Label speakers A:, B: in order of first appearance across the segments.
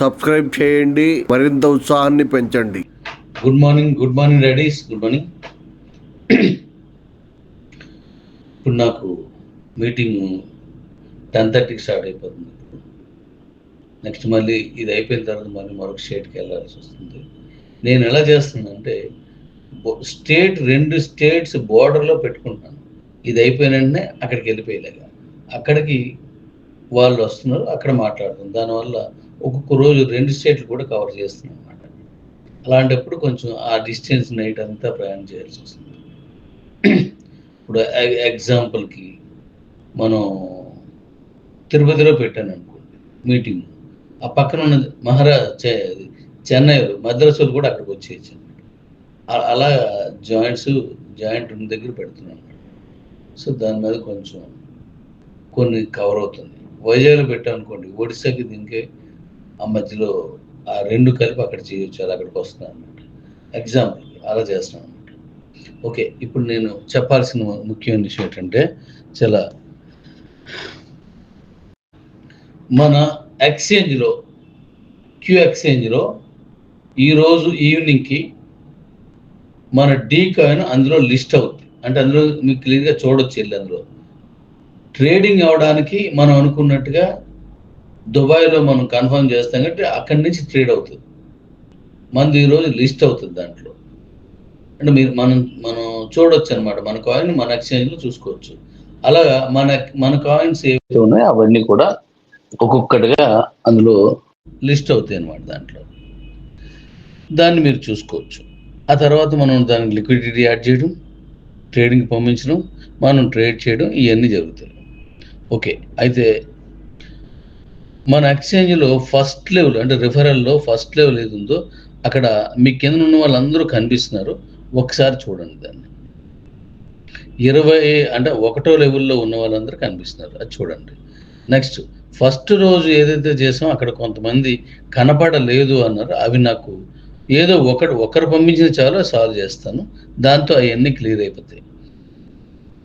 A: Subscribe చేయండి మరింత ఉత్సాహాన్ని పెంచండి.
B: Good morning good morning readies good morning ఇప్పుడు నాకు మీటింగ్ టెన్ థర్టీకి స్టార్ట్ అయిపోతుంది. నెక్స్ట్ మళ్ళీ ఇది అయిపోయిన తర్వాత మళ్ళీ మరొక స్టేట్కి వెళ్ళాల్సి వస్తుంది. నేను ఎలా చేస్తున్నానంటే స్టేట్ రెండు స్టేట్స్ బోర్డర్లో పెట్టుకుంటున్నాను. ఇది అయిపోయిన వెంటనే అక్కడికి వెళ్ళిపోయేలాగా అక్కడికి వాళ్ళు వస్తున్నారు అక్కడ మాట్లాడుతుంది దానివల్ల ఒక్కొక్క రోజు రెండు స్టేట్లు కూడా కవర్ చేస్తున్నాం అనమాట అలాంటప్పుడు కొంచెం ఆ డిస్టెన్స్ నైట్ అంతా ప్రయాణం చేయాల్సి వస్తుంది. ఇప్పుడు ఎగ్జాంపుల్కి మనం తిరుపతిలో పెట్టాను అనుకోండి మీటింగ్. ఆ పక్కన ఉన్న మహారా చె- చెన్నైలో మద్రాసులు కూడా అక్కడికి వచ్చేయచ్చు అలా జాయింట్స్ జాయింట్ ఉన్న దగ్గర పెడుతున్నాను సో దాని మీద కొంచెం కొన్ని కవర్ అవుతుంది. వైజాగ్లో పెట్టాం అనుకోండి ఒడిశాకి దీనికే ఆ మధ్యలో ఆ రెండు కలిపి అక్కడ చేయొచ్చు అది అక్కడికి వస్తున్నాను అనమాట ఎగ్జాంపుల్ అలా చేస్తున్నాను అనమాట ఓకే ఇప్పుడు నేను చెప్పాల్సిన ముఖ్యమైన విషయం ఏంటంటే చాలా మన ఎక్స్చేంజ్లో క్యూ ఎక్స్చేంజ్లో ఈరోజు ఈవినింగ్కి మన డీ కాయిన్ అందులో లిస్ట్ అవుతుంది అంటే అందులో మీకు క్లియర్గా చూడొచ్చు వెళ్ళి అందులో. ట్రేడింగ్ అవడానికి మనం అనుకున్నట్టుగా దుబాయ్లో మనం కన్ఫర్మ్ చేస్తాం కంటే అక్కడి నుంచి ట్రేడ్ అవుతుంది. మనది ఈరోజు లిస్ట్ అవుతుంది దాంట్లో. అంటే మీరు మనం మనం చూడొచ్చు అనమాట మన కాయిన్ మన ఎక్స్చేంజ్లో చూసుకోవచ్చు. అలాగా మన మన కాయిన్స్ ఏవైతే ఉన్నాయో అవన్నీ కూడా ఒక్కొక్కటిగా అందులో లిస్ట్ అవుతాయి అనమాట దాంట్లో. దాన్ని మీరు చూసుకోవచ్చు. ఆ తర్వాత మనం దానికి లిక్విడిటీ యాడ్ చేయడం ట్రేడింగ్ పంపించడం మనం ట్రేడ్ చేయడం ఇవన్నీ జరుగుతాయి. ఓకే. అయితే మన ఎక్స్చేంజ్లో ఫస్ట్ లెవెల్ అంటే రిఫరల్లో ఫస్ట్ లెవెల్ ఏది ఉందో అక్కడ మీ కింద ఉన్న వాళ్ళందరూ కనిపిస్తున్నారు. ఒకసారి చూడండి దాన్ని. ఇరవై అంటే ఒకటో లెవెల్లో ఉన్న వాళ్ళందరూ కనిపిస్తున్నారు. అది చూడండి. నెక్స్ట్ ఫస్ట్ రోజు ఏదైతే చేసామో అక్కడ కొంతమంది కనపడలేదు అన్నారు. అవి నాకు ఏదో ఒకటి ఒకరు పంపించిన చాలు సాల్వ్ చేస్తాను. దాంతో అవన్నీ క్లియర్ అయిపోతాయి.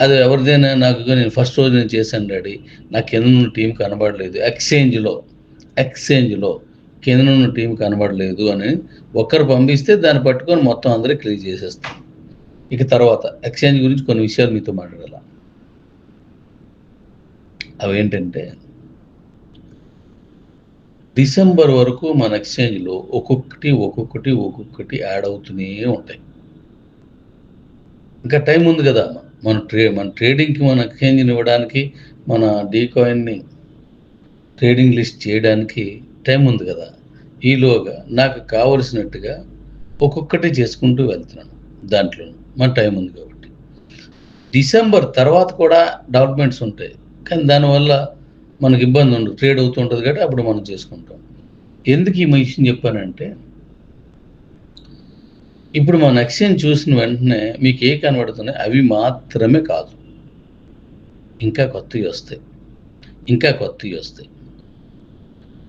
B: అది ఎవరిదైనా నాకు నేను ఫస్ట్ రోజు నేను చేశాను డాడీ. నా కింద ఉన్న టీం కనబడలేదు. ఎక్స్చేంజ్లో ఎక్స్చేంజ్లో కింద ఉన్న టీం కనబడలేదు అని ఒక్కరు పంపిస్తే దాన్ని పట్టుకొని మొత్తం అందరూ క్లియర్ చేసేస్తాం. ఇక తర్వాత ఎక్స్చేంజ్ గురించి కొన్ని విషయాలు మీతో మాట్లాడాల. అవేంటంటే డిసెంబర్ వరకు మన ఎక్స్చేంజ్లో ఒక్కొక్కటి ఒక్కొక్కటి ఒక్కొక్కటి యాడ్ అవుతూనే ఉంటాయి. ఇంకా టైం ఉంది కదా మన ట్రే మన ట్రేడింగ్కి మన ఎక్స్చేంజ్ని ఇవ్వడానికి మన డీ కాయిన్ని ట్రేడింగ్ లిస్ట్ చేయడానికి టైం ఉంది కదా. ఈలోగా నాకు కావలసినట్టుగా ఒక్కొక్కటి చేసుకుంటూ వెళ్తున్నాను దాంట్లో. మన టైం ఉంది కాబట్టి. డిసెంబర్ తర్వాత కూడా డెవలప్మెంట్స్ ఉంటాయి. కానీ దానివల్ల మనకి ఇబ్బంది ఉండదు. ట్రేడ్ అవుతూ ఉంటుంది కాబట్టి అప్పుడు మనం చేసుకుంటాం. ఎందుకు ఈ మనిషిని చెప్పానంటే ఇప్పుడు మన ఎక్స్చేంజ్ చూసిన వెంటనే మీకు ఏ కనబడుతున్నాయి అవి మాత్రమే కాదు. ఇంకా కొత్తవి వస్తాయి. ఇంకా కొత్తవి వస్తాయి.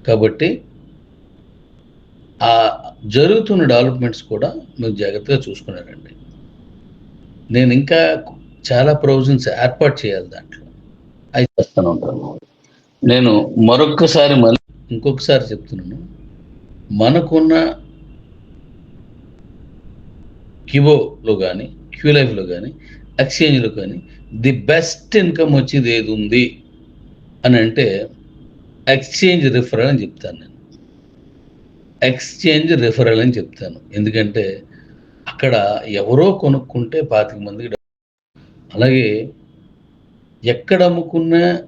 B: కాబట్టి ఆ జరుగుతున్న డెవలప్మెంట్స్ కూడా మీరు జాగ్రత్తగా చూసుకున్నారండి. నేను ఇంకా చాలా ప్రొవిజన్స్ ఏర్పాటు చేయాలి దాంట్లో. అవి చేస్తాను ఉంటాను. నేను మరొక్కసారి మళ్ళీ ఇంకొకసారి చెప్తున్నాను. మనకున్న కివోలో కానీ క్యూ లైఫ్లో కానీ ఎక్స్చేంజ్లో కానీ ది బెస్ట్ ఇన్కమ్ వచ్చేది ఏది ఉంది? అని అంటే ఎక్స్చేంజ్ రిఫరల్ అని చెప్తాను నేను. ఎక్స్చేంజ్ రిఫరల్ అని చెప్తాను. ఎందుకంటే అక్కడ ఎవరో కొనుక్కుంటే పాతిక మందికి అలాగే ఎక్కడ అమ్ముకున్నా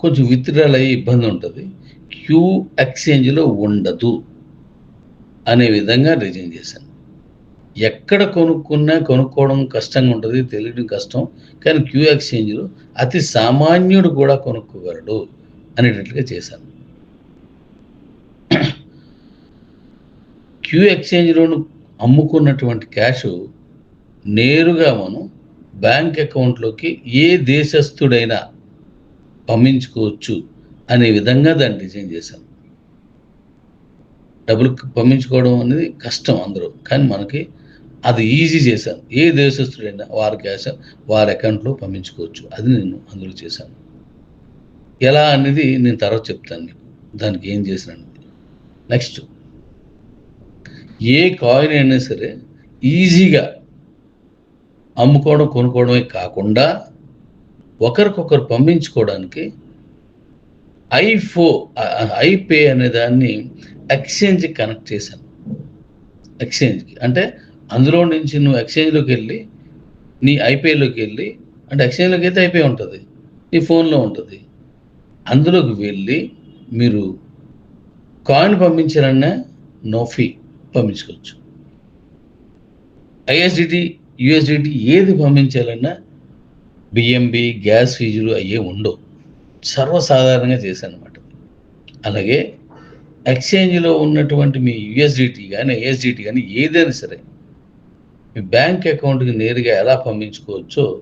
B: కొంచెం విత్డ్రాల్ అయ్యే ఇబ్బంది ఉంటుంది. క్యూ ఎక్స్చేంజ్లో ఉండదు. అనే విధంగా రిజైన్ చేశాను. ఎక్కడ కొనుక్కున్నా కొనుక్కోవడం కష్టంగా ఉంటుంది తెలియడం కష్టం. కానీ క్యూ ఎక్స్చేంజ్లో అతి సామాన్యుడు కూడా కొనుక్కోగలడు అనేటట్లుగా చేశాను క్యూ ఎక్స్చేంజ్లోను అమ్ముకున్నటువంటి క్యాష్ నేరుగా మనం బ్యాంక్ అకౌంట్లోకి ఏ దేశస్థుడైనా పంపించుకోవచ్చు అనే విధంగా దాన్ని డిజైన్ చేశాను డబ్బులు పంపించుకోవడం అనేది కష్టం అందరూ. కానీ మనకి అది ఈజీ చేశాను. ఏ దేశస్తుడైనా వారి క్యాష్ వారి అకౌంట్లో పంపించుకోవచ్చు. అది నేను అందులో చేశాను. ఎలా అనేది నేను తర్వాత చెప్తాను మీకు దానికి ఏం చేశాను నెక్స్ట్ ఏ కాయిన్ అయినా సరే ఈజీగా అమ్ముకోవడం కొనుక్కోవడమే కాకుండా ఒకరికొకరు పంపించుకోవడానికి ఐఫో ఐపే అనే దాన్ని ఎక్స్చేంజ్కి కనెక్ట్ చేశాను. ఎక్స్చేంజ్కి. అంటే అందులో నుంచి నువ్వు ఎక్స్చేంజ్లోకి వెళ్ళి నీ ఐపీఐలోకి వెళ్ళి అంటే ఎక్స్చేంజ్లోకి అయితే ఐపీఐ ఉంటుంది నీ ఫోన్లో ఉంటుంది. అందులోకి వెళ్ళి మీరు కాయిన్ పంపించాలన్నా నో ఫీ పంపించుకోవచ్చు. ఐఎస్డిటి యుఎస్డిటి ఏది పంపించాలన్నా బిఎంబి గ్యాస్ ఫీజులు అయ్యే ఉండవు. సర్వసాధారణంగా చేశానమాట అలాగే ఎక్స్చేంజ్లో ఉన్నటువంటి మీ యుఎస్డిటి కానీ ఐఎస్డిటి కానీ ఏదైనా సరే మీ బ్యాంక్ అకౌంట్కి నేరుగా ఎలా పంపించుకోవచ్చో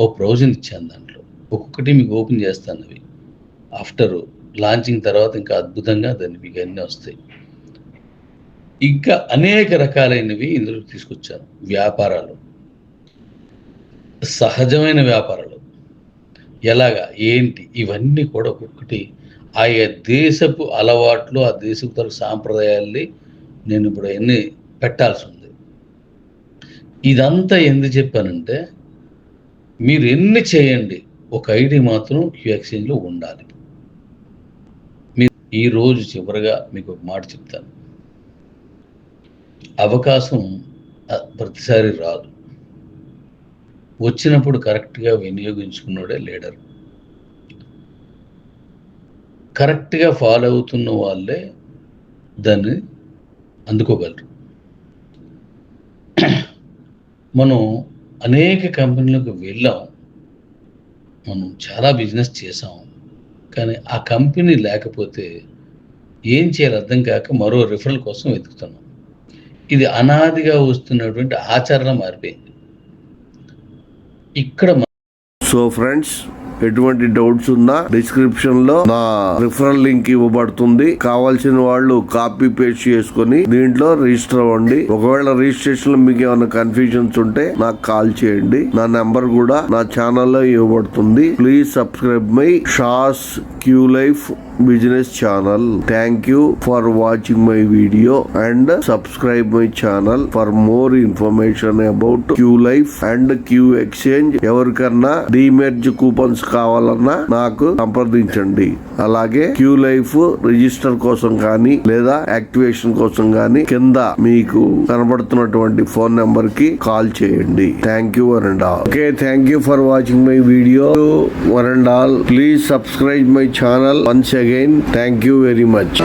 B: ఓ ప్రొవిజన్ ఇచ్చాను దాంట్లో. ఒక్కొక్కటి మీకు ఓపెన్ చేస్తాను అవి. ఆఫ్టర్ లాంచింగ్ తర్వాత ఇంకా అద్భుతంగా దాన్ని మీకు అన్నీ వస్తాయి. ఇంకా అనేక రకాలైనవి ఇందులో తీసుకొచ్చాను. వ్యాపారాలు. సహజమైన వ్యాపారాలు. ఎలాగా? ఏంటి? ఇవన్నీ కూడా ఒక్కొక్కటి ఆయా దేశపు అలవాట్లు ఆ దేశపు తరకు సాంప్రదాయాల్ని నేను ఇప్పుడు అన్ని పెట్టాల్సి ఉంది. ఇదంతా ఎందుకు చెప్పానంటే మీరు ఎన్ని చేయండి ఒక ఐడి మాత్రం క్యూ ఎక్స్చేంజ్లో ఉండాలి. మీరు ఈ రోజు చివరిగా మీకు ఒక మాట చెప్తాను. అవకాశం ప్రతిసారి రాదు. వచ్చినప్పుడు కరెక్ట్గా వినియోగించుకున్నాడే లీడర్. కరెక్ట్గా ఫాలో అవుతున్న వాళ్ళే దాన్ని అందుకోగలరు. మనం అనేక కంపెనీలకు వెళ్ళాం. మనం చాలా బిజినెస్ చేసాం కానీ ఆ కంపెనీ లేకపోతే ఏం చేయాలి అర్థం కాక మరో రిఫరల్ కోసం వెతుకుతున్నాం. ఇది అనాదిగా వస్తున్నటువంటి ఆచరణ మారిపోయింది ఇక్కడ
A: సో ఫ్రెండ్స్ ఎటువంటి డౌట్స్ ఉన్నా డిస్క్రిప్షన్లో నా రిఫరల్ లింక్ ఇవ్వబడుతుంది. కావాల్సిన వాళ్ళు కాపీ పేస్ట్ చేసుకొని దీంట్లో రిజిస్టర్ అవ్వండి. ఒకవేళ రిజిస్ట్రేషన్లో మీకు ఏమైనా కన్ఫ్యూజన్స్ ఉంటే నాకు కాల్ చేయండి. నా నెంబర్ కూడా నా ఛానల్లో ఇవ్వబడుతుంది. Please subscribe my Shah's Q life business channel thank you for watching my video and subscribe my channel for more information about Q life and Q exchange ఎవరికన్నా డిమెర్జ్ కూపన్స్ కావాలన్నా నాకు సంప్రదించండి. అలాగే క్యూ లైఫ్ రిజిస్టర్ కోసం కానీ లేదా activation కోసం కానీ కింద మీకు కనబడుతున్నటువంటి ఫోన్ నెంబర్కి కాల్ చేయండి. Thank you one and all okay thank you for watching my video one and all please subscribe my channel once again thank you very much